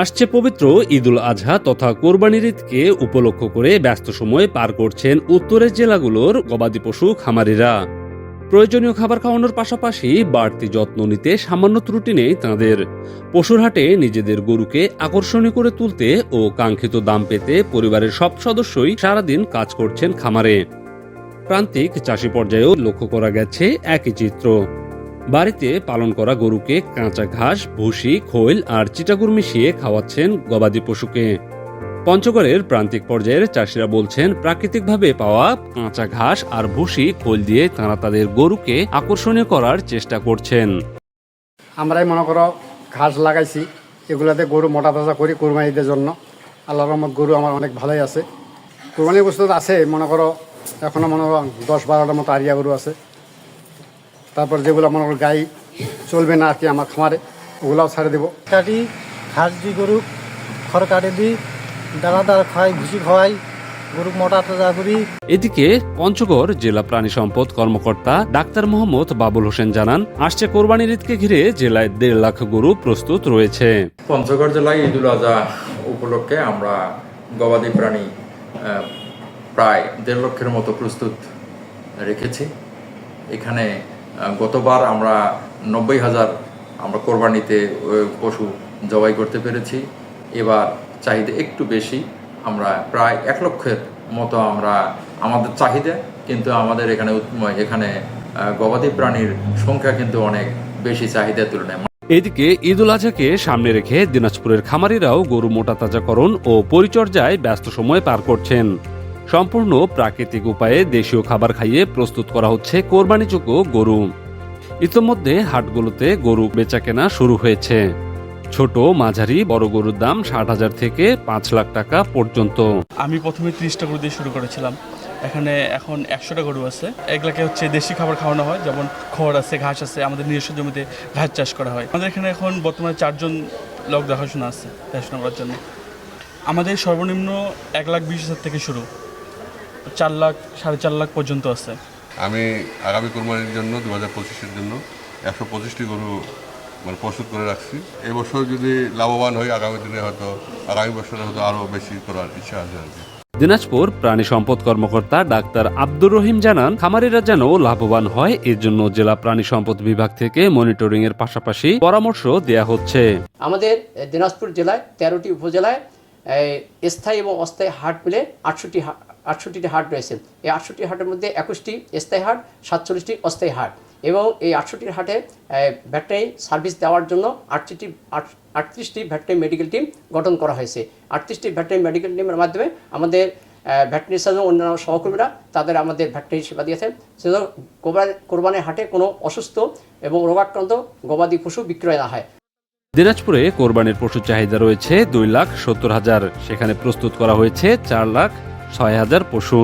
আসছে পবিত্র ঈদুল আজহা তথা কোরবানির ঈদকে উপলক্ষ করে ব্যস্ত সময় পার করছেন উত্তরের জেলাগুলোর গবাদি পশু খামারিরা। প্রয়োজনীয় খাবার খাওয়ানোর পাশাপাশি বাড়তি যত্ন নিতে সামান্য ত্রুটি নেই তাঁদের। পশুর হাটে নিজেদের গরুকে আকর্ষণীয় করে তুলতে ও কাঙ্ক্ষিত দাম পেতে পরিবারের সব সদস্যই সারাদিন কাজ করছেন খামারে। প্রান্তিক চাষি পর্যায়েও লক্ষ্য করা গেছে একই চিত্র। বাড়িতে পালন করা গরুকে কাঁচা ঘাস, ভুসি, খৈল আর চিটাগুড় মিশিয়ে খাওয়াচ্ছেন গবাদি পশুকে। পঞ্চগড়ের প্রান্তিক পর্যায়ের চাষিরা বলছেন, প্রাকৃতিকভাবে পাওয়া কাঁচা ঘাস আর ভুসি, খোল দিয়ে তারা তাদের গরুকে আকর্ষণীয় করার চেষ্টা করছেন। আমরাই মনে করো ঘাস লাগাইছি, এগুলাতে গরু মোটা তাজা করি কোরবানিদের জন্য। আল্লাহ রহমত গরু আমার অনেক ভালোই আছে। কোরবানির বস্তু আছে, মনে করো এখনও মনে করো দশ বারোটার মতো আরিয়া গরু আছে। তারপর যেগুলো মনে করো গাই চলবে না আর কি আমার খামারে ওগুলাও ছাড়ে দেবো। কাটি ঘাস দিই গরু খড় কাটে দিই দানা দানা খাই ভুসি খাওয়াই গরু মোটা তাজা করি। এদিকে পঞ্চগড় জেলা প্রাণী সম্পদ কর্মকর্তা ডাক্তার মোহাম্মদ বাবুল হোসেন জানান আসছে কোরবানির ঈদকে ঘিরে জেলায় দেড় লাখ গরু প্রস্তুত রয়েছে। পঞ্চগড় জেলায় ঈদুল আজহা উপলক্ষে আমরা গবাদি প্রাণী প্রায় দেড় লক্ষের মতো প্রস্তুত রেখেছি। এখানে গতবার আমরা নব্বই হাজার আমরা কোরবানিতে পশু জবাই করতে পেরেছি। এবার চাহিদা একটু বেশি। আমরা প্রায় এক লক্ষের মতো আমরা, আমাদের চাহিদা, কিন্তু আমাদের এখানে এখানে গবাদি প্রাণীর সংখ্যা কিন্তু অনেক বেশি চাহিদার তুলনায়। এদিকে ঈদুল আজহাকে সামনে রেখে দিনাজপুরের খামারিরাও গরু মোটা তাজাকরণ ও পরিচর্যায় ব্যস্ত সময় পার করছেন। সম্পূর্ণ প্রাকৃতিক উপায়ে দেশীয় খাবার খাইয়ে প্রস্তুত করা হচ্ছে কোরবানিযোগ্য গরু। ইতোমধ্যে হাটগুলোতে গরু বেচাকেনা শুরু হয়েছে। ছোট, মাঝারি, বড় গরুর দাম ষাট হাজার থেকে পাঁচ লাখ টাকা পর্যন্ত। আমি প্রথমে ত্রিশটা গরু দিয়ে শুরু করেছিলাম। এখানে এখন একশোটা গরু আছে। এগুলাকে হচ্ছে দেশি খাবার খাওয়ানো হয়, যেমন খড় আছে, ঘাস আছে, আমাদের নিজস্ব জমিতে ঘাস চাষ করা হয়। আমাদের এখানে এখন বর্তমানে চারজন লোক দেখাশোনা আছে, দেখাশোনা করার জন্য। আমাদের সর্বনিম্ন এক লাখ বিশ হাজার থেকে শুরু। চার লাখ সাড়ে চার লাখ পর্যন্ত আছে। আমি আগামী কোরবানির জন্য দু হাজার পঁচিশের জন্য একশো পঁচিশটি গরু মানে প্রস্তুত করে রাখছি। এবছর যদি লাভবান হই আগামী দিনে হয়তো আগামী বছরে হয়তো আরও বেশি করার ইচ্ছা আছে আর কি। দিনাজপুর প্রাণী সম্পদ কর্মকর্তা ডাক্তার আব্দুর রহিম জানান খামারিরা যেন লাভবান হয় এর জন্য জেলা প্রাণী সম্পদ বিভাগ থেকে মনিটরিং এর পাশাপাশি পরামর্শ দেয়া হচ্ছে। আমাদের দিনাজপুর জেলায় তেরোটি উপজেলায় স্থায়ী এবং অস্থায়ী হাট মিলে আটষট্টি আটষট্টিটি হাট রয়েছে। এই আটষট্টি হাটের মধ্যে একুশটি স্থায়ী হাট সাতচল্লিশটি অস্থায়ী হাট এবং এই আটষট্টি হাটে ভ্যাটেনারি সার্ভিস দেওয়ার জন্য আটষট্টি আটত্রিশটি ভ্যাটেনারি মেডিকেল টিম গঠন করা হয়েছে। আটত্রিশটি ভ্যাটেনারি মেডিকেল টিমের মাধ্যমে আমাদের ভ্যাটেনারি সার্জন, অন্যান্য সহকর্মীরা তাদের আমাদের ভ্যাটেনারি সেবা দিয়েছেন। সেজন্য কোরবানি কোরবানির হাটে কোনো অসুস্থ এবং রোগাক্রান্ত গবাদি পশু বিক্রয় না হয়। দিনাজপুরে কোরবানির পশুর চাহিদা রয়েছে দুই লাখ সত্তর হাজার। সেখানে প্রস্তুত করা হয়েছে চার লাখ ছয় হাজার পশু।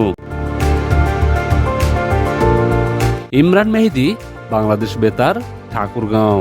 ইমরান মেহেদি, বাংলাদেশ বেতার, ঠাকুরগাঁও।